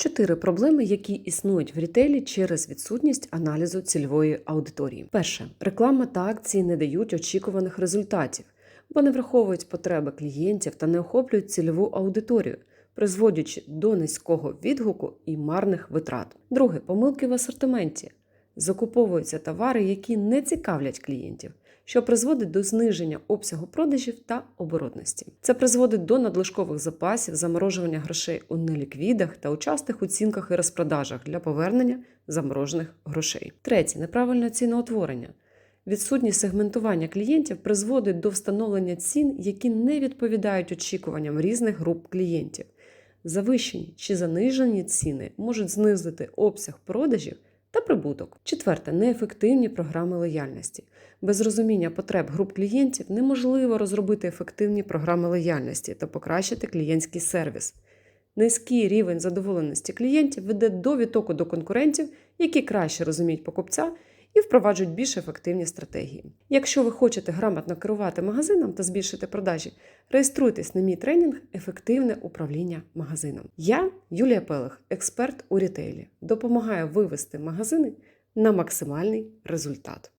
Чотири проблеми, які існують в рітейлі через відсутність аналізу цільової аудиторії. Перше, реклама та акції не дають очікуваних результатів, бо не враховують потреби клієнтів та не охоплюють цільову аудиторію, призводячи до низького відгуку і марних витрат. Друге, помилки в асортименті. Закуповуються товари, які не цікавлять клієнтів, що призводить до зниження обсягу продажів та оборотності. Це призводить до надлишкових запасів, заморожування грошей у неліквідах та у частих оцінках і розпродажах для повернення заморожених грошей. Третє неправильне ціноутворення. Відсутність сегментування клієнтів призводить до встановлення цін, які не відповідають очікуванням різних груп клієнтів. Завищені чи занижені ціни можуть знизити обсяг продажів та прибуток. Четверте неефективні програми лояльності. Без розуміння потреб груп клієнтів неможливо розробити ефективні програми лояльності та покращити клієнтський сервіс. Низький рівень задоволеності клієнтів веде до відтоку до конкурентів, які краще розуміють покупця і впроваджують більш ефективні стратегії. Якщо ви хочете грамотно керувати магазином та збільшити продажі, реєструйтесь на мій тренінг Ефективне управління магазином. Я Юлія Пелех, експерт у рітейлі, допомагаю вивести магазини на максимальний результат.